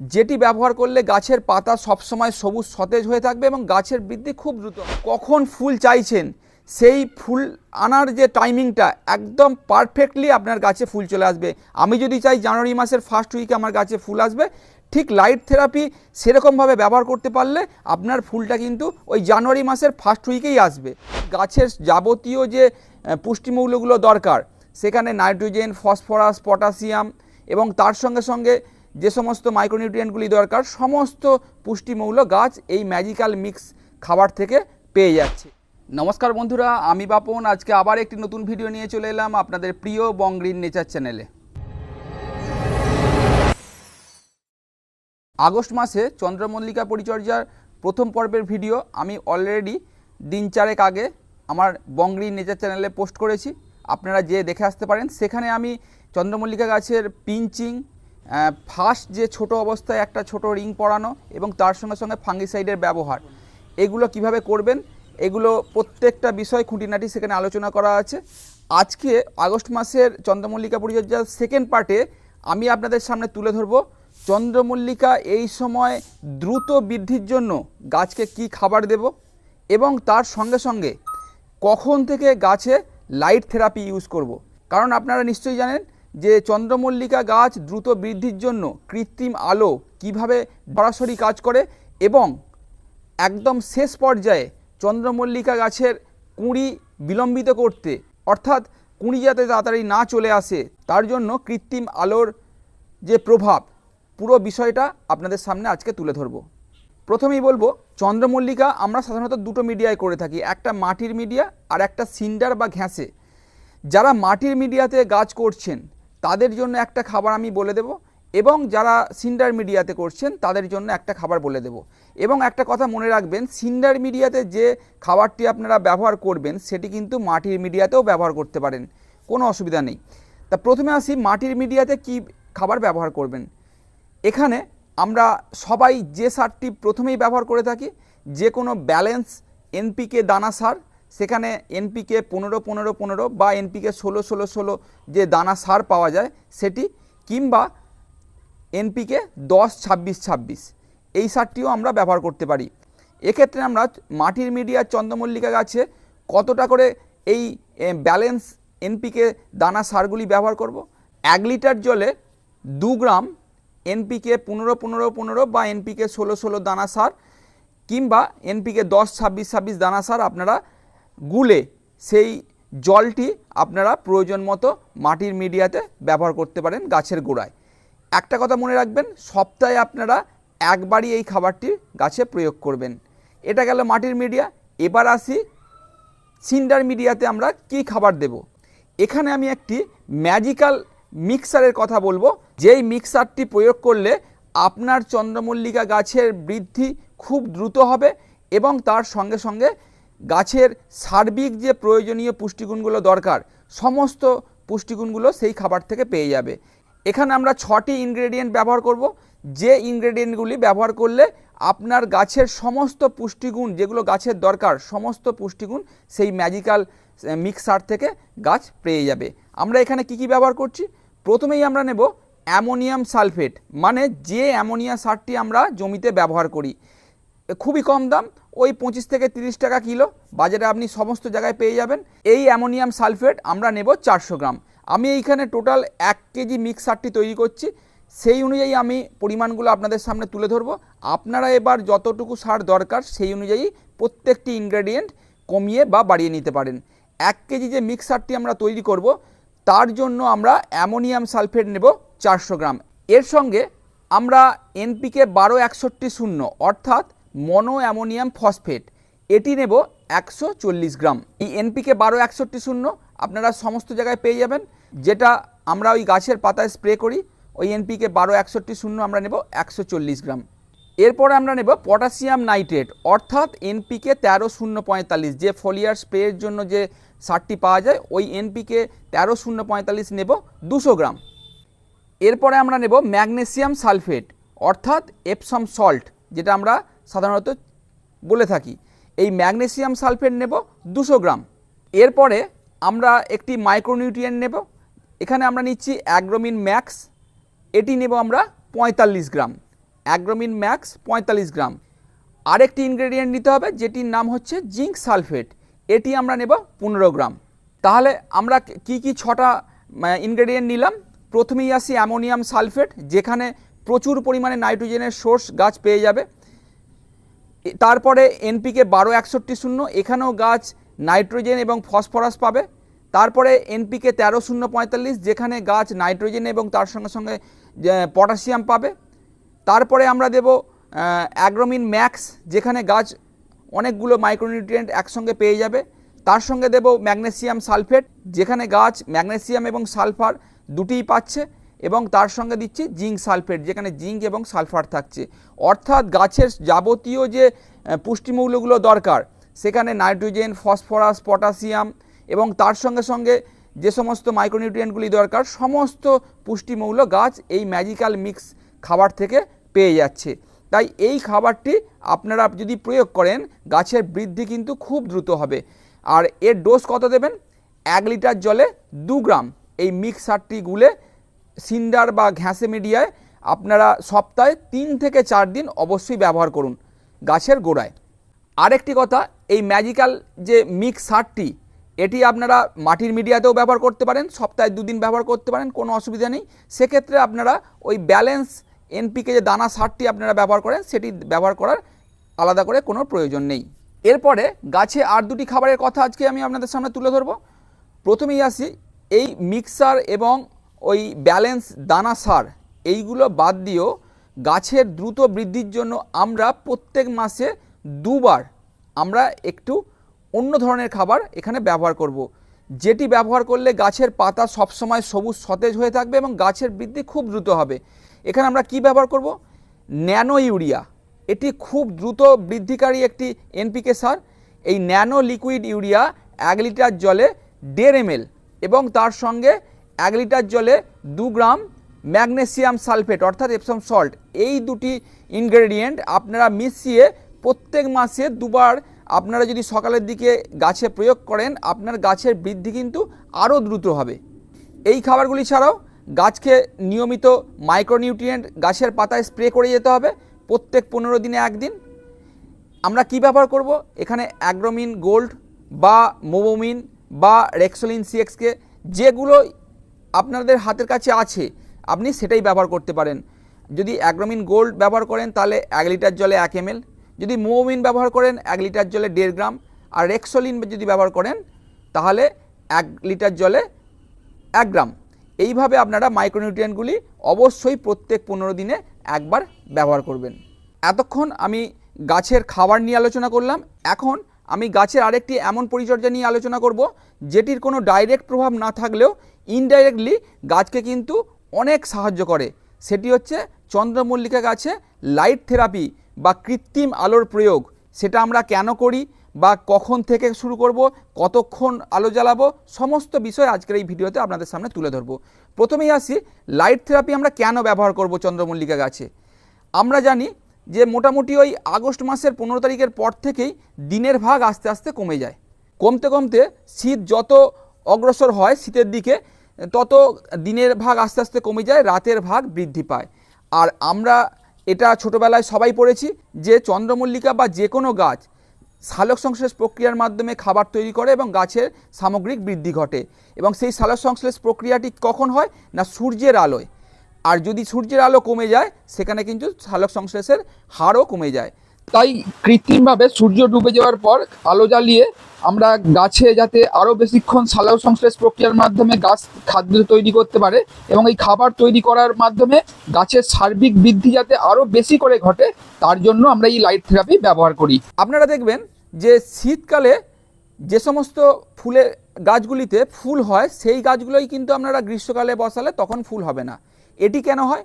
যেটি ব্যবহার করলে গাছের পাতা সবসময় সবুজ, সতেজ হয়ে থাকবে এবং গাছের বৃদ্ধি খুব দ্রুত কখন ফুল চাইছেন, সেই ফুল আনার যে টাইমিংটা একদম পারফেক্টলি আপনার গাছে ফুল চলে আসবে। আমি যদি চাই জানুয়ারি মাসের ফার্স্ট উইকে আমার গাছে ফুল আসবে, ঠিক লাইট থেরাপি সেরকমভাবে ব্যবহার করতে পারলে আপনার ফুলটা কিন্তু ওই জানুয়ারি মাসের ফার্স্ট উইকেই আসবে। গাছের যাবতীয় যে পুষ্টিমূল্যগুলো দরকার, সেখানে নাইট্রোজেন ফসফরাস পটাশিয়াম এবং তার সঙ্গে সঙ্গে যে সমস্ত মাইক্রোনিউট্রিয়েন্টগুলি দরকার, সমস্ত পুষ্টিমৌল গাছ এই ম্যাজিক্যাল মিক্স খাবার থেকে পেয়ে যাচ্ছে। নমস্কার বন্ধুরা, আমি বাপন, আজকে আবার একটি নতুন ভিডিও নিয়ে চলে এলাম আপনাদের প্রিয় বংগ্রিন নেচার চ্যানেলে আগস্ট মাসে চন্দ্রমল্লিকা পরিচর্যার প্রথম পর্বের ভিডিও আমি অলরেডি দিন চারেক আগে আমার বংগ্রি নেচার চ্যানেলে পোস্ট করেছি। আপনারা যে দেখে আসতে পারেন। সেখানে আমি চন্দ্রমল্লিকা গাছের পিঞ্চিং ফার্স্ট যে ছোট অবস্থায় একটা ছোট রিং পরানো এবং তার সঙ্গে সঙ্গে ফাঙ্গিসাইডের ব্যবহার। এগুলো কীভাবে করবেন? এগুলো প্রত্যেকটা বিষয় খুঁটিনাটি সেখানে আলোচনা করা আছে। আজকে আগস্ট মাসের চন্দ্রমল্লিকা পরিচর্যার সেকেন্ড পার্টে আমি আপনাদের সামনে তুলে ধরবো চন্দ্রমল্লিকা এই সময় দ্রুত বৃদ্ধির জন্য গাছকে কি খাবার দেব এবং তার সঙ্গে সঙ্গে কখন থেকে গাছে লাইট থেরাপি ইউজ করব। কারণ আপনারা নিশ্চয়ই জানেন যে চন্দ্রমল্লিকা গাছ দ্রুত বৃদ্ধির জন্য কৃত্রিম আলো কীভাবে সরাসরি কাজ করে এবং একদম শেষ পর্যায়ে চন্দ্রমল্লিকা গাছের কুঁড়ি বিলম্বিত করতে, অর্থাৎ কুঁড়ি যাতে তাড়াতাড়ি না চলে আসে, তার জন্য কৃত্রিম আলোর যে প্রভাব, পুরো বিষয়টা আপনাদের সামনে আজকে তুলে ধরব। প্রথমেই বলব, চন্দ্রমল্লিকা আমরা সাধারণত দুটো মিডিয়ায় করে থাকি, একটা মাটির মিডিয়া আর একটা সিন্ডার বা ঘ্যাঁসে। যারা মাটির মিডিয়াতে গাছ করছেন তাদের জন্য একটা খাবার আমি বলে দেব এবং যারা সিন্ডার মিডিয়াতে করছেন তাদের জন্য একটা খাবার বলে দেব। এবং একটা কথা মনে রাখবেন, সিন্ডার মিডিয়াতে যে খাবারটি আপনারা ব্যবহার করবেন সেটি কিন্তু মাটির মিডিয়াতেও ব্যবহার করতে পারেন, কোনো অসুবিধা নেই। তা প্রথমে আসি, মাটির মিডিয়াতে কি খাবার ব্যবহার করবেন? এখানে আমরা সবাই যে সারটি প্রথমেই ব্যবহার করে থাকি, যে কোনো ব্যালেন্স এনপিকে দানা সার সেখানে এনপিকে পনেরো পনেরো পনেরো বা এনপিকে ষোলো ষোলো ষোলো যে দানা সার পাওয়া যায়, সেটি কিংবা এনপিকে দশ, ছাব্বিশ ছাব্বিশ, এই সারটিও আমরা ব্যবহার করতে পারি। এক্ষেত্রে আমরা মাটির মিডিয়ার চন্দ্রমল্লিকা গাছে কতটা করে এই ব্যালেন্স এনপিকে দানা সারগুলি ব্যবহার করব? এক লিটার জলে দু গ্রাম এনপিকে পনেরো পনেরো পনেরো বা এনপিকে ষোলো ষোলো দানা সার কিংবা এনপিকে দশ, ছাব্বিশ ছাব্বিশ দানা সার আপনারা গুলে সেই জলটি আপনারা প্রয়োজন মতো মাটির মিডিয়াতে ব্যবহার করতে পারেন গাছের গোড়ায়। একটা কথা মনে রাখবেন, সপ্তাহে আপনারা একবারই এই খাবারটি গাছে প্রয়োগ করবেন। এটা গেল মাটির মিডিয়া, এবার আসি সিন্ডার মিডিয়াতে আমরা কি খাবার দেব। এখানে আমি একটি ম্যাজিক্যাল মিক্সারের কথা বলব, যেই মিক্সারটি প্রয়োগ করলে আপনার চন্দ্রমল্লিকা গাছের বৃদ্ধি খুব দ্রুত হবে এবং তার সঙ্গে সঙ্গে গাছের সার্বিক যে প্রয়োজনীয় পুষ্টিগুণগুলো দরকার, সমস্ত পুষ্টিগুণগুলো সেই খাবার থেকে পেয়ে যাবে। এখানে আমরা ছটি ইনগ্রেডিয়েন্ট ব্যবহার করব। যে ইনগ্রেডিয়েন্টগুলি ব্যবহার করলে আপনার গাছের সমস্ত পুষ্টিগুণ, যেগুলো গাছের দরকার, সমস্ত পুষ্টিগুণ সেই ম্যাজিক্যাল মিক্সার থেকে গাছ পেয়ে যাবে। আমরা এখানে কি কি ব্যবহার করছি? প্রথমেই আমরা নেব অ্যামোনিয়াম সালফেট মানে যে অ্যামোনিয়া সারটি আমরা জমিতে ব্যবহার করি। খুবই কম দাম ওই পঁচিশ থেকে তিরিশ টাকা কিলো বাজারে আপনি সমস্ত জায়গায় পেয়ে যাবেন। এই অ্যামোনিয়াম সালফেট আমরা নেব চারশো গ্রাম। আমি এইখানে টোটাল এক কেজি মিক্সারটি তৈরি করছি। সেই অনুযায়ী আমি পরিমাণগুলো আপনাদের সামনে তুলে ধরবো। আপনারা এবার যতটুকু সার দরকার সেই অনুযায়ী প্রত্যেকটি ইনগ্রেডিয়েন্ট কমিয়ে বা বাড়িয়ে নিতে পারেন। এক কেজি যে মিক্সারটি আমরা তৈরি করব, তার জন্য আমরা অ্যামোনিয়াম সালফেট নেব চারশো গ্রাম। এর সঙ্গে আমরা এনপিকে বারো একষট্টি শূন্য, অর্থাৎ মনো অ্যামোনিয়াম ফসফেট। এটি নেব একশো চল্লিশ গ্রাম। এই এনপিকে বারো একষট্টি শূন্য, আপনারা সমস্ত জায়গায় পেয়ে যাবেন। যেটা আমরা ওই গাছের পাতায় স্প্রে করি, ওই এনপিকে বারো একষট্টি শূন্য আমরা নেব একশো চল্লিশ গ্রাম। এরপরে আমরা নেব পটাশিয়াম নাইট্রেট, অর্থাৎ এনপিকে তেরো শূন্য পঁয়তাল্লিশ। যে ফলিয়ার স্প্রের জন্য যে সারটি পাওয়া যায়, ওই এনপিকে তেরো শূন্য পঁয়তাল্লিশ নেব দুশো গ্রাম। এরপরে আমরা নেব ম্যাগনেসিয়াম সালফেট, অর্থাৎ এপসম সল্ট, যেটা আমরা সাধারণত বলে থাকি, এই ম্যাগনেসিয়াম সালফেট নেব দুশো গ্রাম। এরপরে আমরা একটি মাইক্রোনিউট্রিয়েন্ট নেব, এখানে আমরা নিচ্ছি অ্যাগ্রোমিন ম্যাক্স, এটি নেব আমরা পঁয়তাল্লিশ গ্রাম। অ্যাগ্রোমিন ম্যাক্স, পঁয়তাল্লিশ গ্রাম। আরেকটি ইনগ্রেডিয়েন্ট নিতে হবে, যেটির নাম হচ্ছে জিঙ্ক সালফেট, এটি আমরা নেব পনেরো গ্রাম। তাহলে আমরা কি কি ছটা ইনগ্রেডিয়েন্ট নিলাম? প্রথমেই আসি অ্যামোনিয়াম সালফেট, যেখানে প্রচুর পরিমাণে নাইট্রোজেনের সোর্স গাছ পেয়ে যাবে। তারপরে এনপিকে বারো একষট্টি শূন্য, এখানেও গাছ নাইট্রোজেন এবং ফসফরাস পাবে। তারপরে এনপিকে তেরো শূন্য পঁয়তাল্লিশ, যেখানে গাছ নাইট্রোজেন এবং তার সঙ্গে সঙ্গে পটাশিয়াম পাবে। তারপরে আমরা দেব অ্যাগ্রোমিন ম্যাক্স, যেখানে গাছ অনেকগুলো মাইক্রোনিউট্রিয়েন্ট একসঙ্গে পেয়ে যাবে। তার সঙ্গে দেব ম্যাগনেসিয়াম সালফেট, যেখানে গাছ ম্যাগনেসিয়াম এবং সালফার দুটিই পাচ্ছে। এবং তার সঙ্গে দিচ্ছি জিঙ্ক সালফেট, যেখানে জিঙ্ক এবং সালফার থাকছে। অর্থাৎ গাছের যাবতীয় যে পুষ্টিমূল্যগুলো দরকার, সেখানে নাইট্রোজেন, ফসফরাস, পটাশিয়াম এবং তার সঙ্গে সঙ্গে যে সমস্ত মাইক্রোনিউট্রিয়েন্টগুলি দরকার, সমস্ত পুষ্টিমৌল গাছ এই ম্যাজিক্যাল মিক্স খাবার থেকে পেয়ে যাচ্ছে। তাই এই খাবারটি আপনারা যদি প্রয়োগ করেন, গাছের বৃদ্ধি কিন্তু খুব দ্রুত হবে। আর এর ডোজ কত দেবেন? এক লিটার জলে দু গ্রাম। এই মিক্স সারটি গুলে সিন্ডার বা ঘ্যাসে মিডিয়ায় আপনারা সপ্তাহে তিন থেকে চার দিন অবশ্যই ব্যবহার করুন গাছের গোড়ায়। আরেকটি কথা, এই ম্যাজিক্যাল যে মিক্স সারটি, এটি আপনারা মাটির মিডিয়াতেও ব্যবহার করতে পারেন, সপ্তাহে দুদিন ব্যবহার করতে পারেন, কোনো অসুবিধা নেই। সেক্ষেত্রে আপনারা ওই ব্যালেন্স এনপিকে যে দানা সারটি আপনারা ব্যবহার করেন, সেটি ব্যবহার করার আলাদা করে কোনো প্রয়োজন নেই। এরপরে গাছে আর দুটি খাবারের কথা আজকে আমি আপনাদের সামনে তুলে ধরবো। প্রথমেই আসি, এই মিক্সার এবং ওই ব্যালেন্স দানা সার এইগুলো বাদ দিয়েও গাছের দ্রুত বৃদ্ধির জন্য আমরা প্রত্যেক মাসে দুবার আমরা একটু অন্য ধরনের খাবার এখানে ব্যবহার করব। যেটি ব্যবহার করলে গাছের পাতা সবসময় সবুজ সতেজ হয়ে থাকবে এবং গাছের বৃদ্ধি খুব দ্রুত হবে। এখানে আমরা কি ব্যবহার করব? Nano urea. এটি খুব দ্রুত বৃদ্ধিকারী একটি এনপিকে সার। এই ন্যানো লিকুইড ইউরিয়া এক লিটার জলে দেড় এমএল এবং তার সঙ্গে এক লিটার জলে দু গ্রাম ম্যাগনেসিয়াম সালফেট, অর্থাৎ এপসম সল্ট এই দুটি ইনগ্রেডিয়েন্ট আপনারা মিশিয়ে প্রত্যেক মাসে দুবার আপনারা যদি সকালের দিকে গাছে প্রয়োগ করেন, আপনার গাছের বৃদ্ধি কিন্তু আরও দ্রুত হবে। এই খাবারগুলি ছাড়াও গাছকে নিয়মিত মাইক্রোনিউট্রিয়েন্ট গাছের পাতায় স্প্রে করে যেতে হবে প্রত্যেক পনেরো দিনে একদিন। আমরা কি ব্যবহার করব? এখানে অ্যাগ্রোমিন গোল্ড বা মোবোমিন বা রেক্সোলিন সিএক্সকে যেগুলো আপনাদের হাতের কাছে আছে, আপনি সেটাই ব্যবহার করতে পারেন। যদি অ্যাগ্রোমিন গোল্ড ব্যবহার করেন, তাহলে এক লিটার জলে এক এমএল। যদি মোমিন ব্যবহার করেন, এক লিটার জলে দেড় গ্রাম। আর রেক্সোলিন যদি ব্যবহার করেন, তাহলে এক লিটার জলে এক গ্রাম। এইভাবে আপনারা মাইক্রোনিউট্রিয়েন্টগুলি অবশ্যই প্রত্যেক পনেরো দিনে একবার ব্যবহার করবেন। এতক্ষণ আমি গাছের খাবার নিয়ে আলোচনা করলাম। এখন আমি গাছের আরেকটি এমন পরিচর্যা নিয়ে আলোচনা করব, যেটির কোনো ডাইরেক্ট প্রভাব না থাকলেও ইনডাইরেক্টলি গাছকে কিন্তু অনেক সাহায্য করে। সেটি হচ্ছে চন্দ্রমল্লিকা গাছে লাইট থেরাপি বা কৃত্রিম আলোর প্রয়োগ। সেটা আমরা কেন করি বা কখন থেকে শুরু করব, কতক্ষণ আলো জ্বালাবো, সমস্ত বিষয় আজকের এই ভিডিওতে আপনাদের সামনে তুলে ধরবো। প্রথমেই আসি লাইট থেরাপি আমরা কেন ব্যবহার করব চন্দ্রমল্লিকা গাছে? আমরা জানি যে মোটামুটি ওই আগস্ট মাসের পনেরো তারিখের পর থেকেই দিনের ভাগ আস্তে আস্তে কমে যায়। কমতে কমতে শীত যত অগ্রসর হয় শীতের দিকে, তত দিনের ভাগ আস্তে আস্তে কমে যায়, রাতের ভাগ বৃদ্ধি পায়। আর আমরা এটা ছোটোবেলায় সবাই পড়েছি যে চন্দ্রমল্লিকা বা যে কোনো গাছ সালোক সংশ্লেষ প্রক্রিয়ার মাধ্যমে খাবার তৈরি করে এবং গাছের সামগ্রিক বৃদ্ধি ঘটে। এবং সেই সালোক সংশ্লেষ প্রক্রিয়াটি কখন হয়? না সূর্যের আলোয়। আর যদি সূর্যের আলো কমে যায়, সেখানে কিন্তু সালোক সংশ্লেষের হারও কমে যায়। তাই কৃত্রিমভাবে সূর্য ডুবে যাওয়ার পর আলো জ্বালিয়ে আমরা গাছে যাতে আরও বেশিক্ষণ সালোক সংশ্লেষ প্রক্রিয়ার মাধ্যমে গাছ খাদ্য তৈরি করতে পারে এবং এই খাবার তৈরি করার মাধ্যমে গাছের সার্বিক বৃদ্ধি যাতে আরও বেশি করে ঘটে, তার জন্য আমরা এই লাইট থেরাপি ব্যবহার করি। আপনারা দেখবেন যে শীতকালে যে সমস্ত ফুলের গাছগুলিতে ফুল হয়, সেই গাছগুলোই কিন্তু আপনারা গ্রীষ্মকালে বসালে তখন ফুল হবে না। এটি কেন হয়?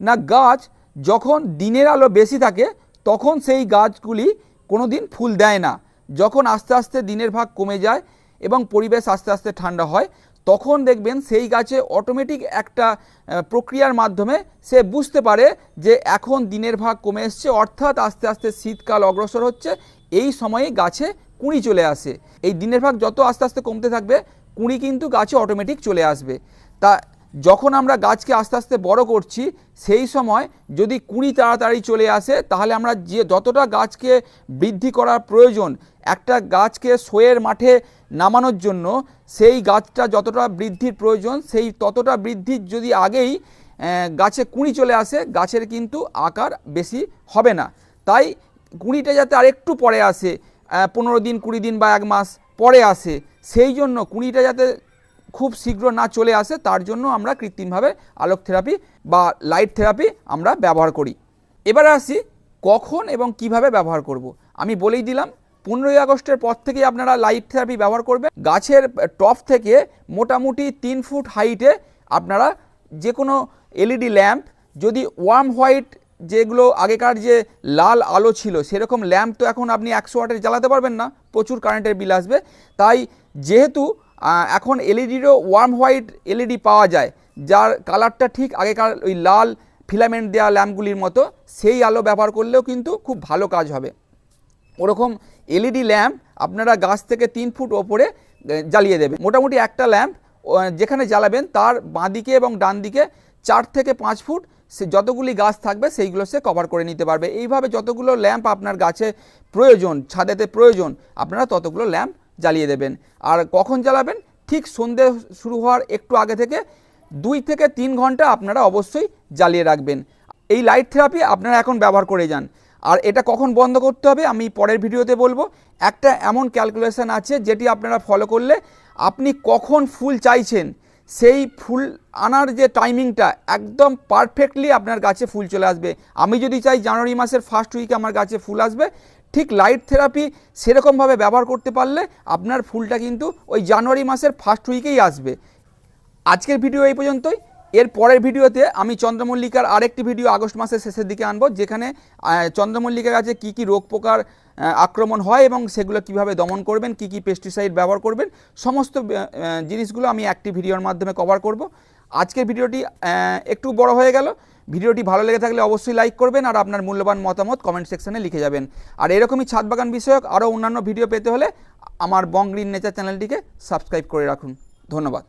না, গাছ যখন দিনের আলো বেশি থাকে, তখন সেই গাছগুলি কোনো দিন ফুল দেয় না। যখন আস্তে আস্তে দিনের ভাগ কমে যায় এবং পরিবেশ আস্তে আস্তে ঠান্ডা হয়, তখন দেখবেন সেই গাছে অটোমেটিক একটা প্রক্রিয়ার মাধ্যমে সে বুঝতে পারে যে এখন দিনের ভাগ কমে এসছে, অর্থাৎ আস্তে আস্তে শীতকাল অগ্রসর হচ্ছে, এই সময়ে গাছে কুঁড়ি চলে আসে। এই দিনের ভাগ যত আস্তে আস্তে কমতে থাকবে, কুঁড়ি কিন্তু গাছে অটোমেটিক চলে আসবে। তা যখন আমরা গাছকে আস্তে আস্তে বড় করছি, সেই সময় যদি কুড়ি তাড়াতাড়ি চলে আসে, তাহলে আমরা যে যতটা গাছকে বৃদ্ধি করার প্রয়োজন, একটা গাছকে শোয়ের মাঠে নামানোর জন্য, সেই গাছটা যতটা বৃদ্ধির প্রয়োজন, সেই ততটা বৃদ্ধির যদি আগেই গাছে কুঁড়ি চলে আসে, গাছের কিন্তু আকার বেশি হবে না। তাই কুঁড়িটা যাতে আরেকটু পরে আসে পনেরো দিন, কুড়ি দিন বা এক মাস পরে আসে, সেই জন্য কুঁড়িটা যাতে খুব শীঘ্র না চলে আসে, তার জন্য আমরা কৃত্রিমভাবে আলোক থেরাপি বা লাইট থেরাপি আমরা ব্যবহার করি। এবার আসি কখন এবং কীভাবে ব্যবহার করব। আমি বলেই দিলাম, পনেরোই আগস্টের পর থেকেই আপনারা লাইট থেরাপি ব্যবহার করবেন। গাছের টপ থেকে মোটামুটি তিন ফুট হাইটে আপনারা যে কোনো এলইডি ল্যাম্প, যদি ওয়ার্ম হোয়াইট যেগুলো আগেকার যে লাল আলো ছিল, সেরকম ল্যাম্প তো এখন আপনি একশো ওয়াটের জ্বালাতে পারবেন না, প্রচুর কারেন্টের বিল আসবে। তাই যেহেতু এখন এলইডিরও ওয়ার্ম হোয়াইট এলইডি পাওয়া যায়, যার কালারটা ঠিক আগেকার ওই লাল ফিলামেন্ট দেওয়া ল্যাম্পগুলির মতো, সেই আলো ব্যবহার করলেও কিন্তু খুব ভালো কাজ হবে। ওরকম এলইডি ল্যাম্প আপনারা গাছ থেকে তিন ফুট ওপরে জ্বালিয়ে দেবেন। মোটামুটি একটা ল্যাম্প যেখানে জ্বালাবেন, তার বাঁদিকে এবং ডান দিকে চার থেকে পাঁচ ফুট, সে যতগুলি গাছ থাকবে, সেইগুলো সে কভার করে নিতে পারবে। এইভাবে যতগুলো ল্যাম্প আপনার গাছে প্রয়োজন, ছাদেতে প্রয়োজন, আপনারা ততগুলো ল্যাম্প জ্বালিয়ে দেবেন। আর কখন জ্বালাবেন? ঠিক সন্ধে শুরু হওয়ার একটু আগে থেকে দুই থেকে তিন ঘণ্টা আপনারা অবশ্যই জ্বালিয়ে রাখবেন। এই লাইট থেরাপি আপনারা এখন ব্যবহার করে যান। আর এটা কখন বন্ধ করতে হবে আমি পরের ভিডিওতে বলব। একটা এমন ক্যালকুলেশন আছে যেটি আপনারা ফলো করলে আপনি কখন ফুল চাইছেন, সেই ফুল আনার যে টাইমিংটা একদম পারফেক্টলি আপনার গাছে ফুল চলে আসবে। আমি যদি চাই জানুয়ারি মাসের ফার্স্ট উইকে আমার গাছে ফুল আসবে ঠিক লাইট থেরাপি সেরকমভাবে ব্যবহার করতে পারলে আপনার ফুলটা কিন্তু ওই জানুয়ারি মাসের ফার্স্ট উইকেই আসবে। আজকের ভিডিও এই পর্যন্তই। এর পরের ভিডিওতে আমি চন্দ্রমল্লিকার আরেকটি ভিডিও আগস্ট মাসের শেষের দিকে আনব, যেখানে চন্দ্রমল্লিকার কাছে কী কী রোগ পোকার আক্রমণ হয় এবং সেগুলো কীভাবে দমন করবেন, কী কী পেস্টিসাইড ব্যবহার করবেন, সমস্ত জিনিসগুলো আমি একটি ভিডিওর মাধ্যমে কভার করব। আজকের ভিডিওটি একটু বড় হয়ে গেল। ভিডিওটি ভালো লেগে থাকলে অবশ্যই লাইক করবেন আর আপনার মূল্যবান মতামত কমেন্ট সেকশনে লিখে যাবেন। আর এরকমই ছাদ বাগান বিষয়ক আরও অন্যান্য ভিডিও পেতে হলে আমার বং গ্রিন নেচার চ্যানেলটিকে সাবস্ক্রাইব করে রাখুন। ধন্যবাদ।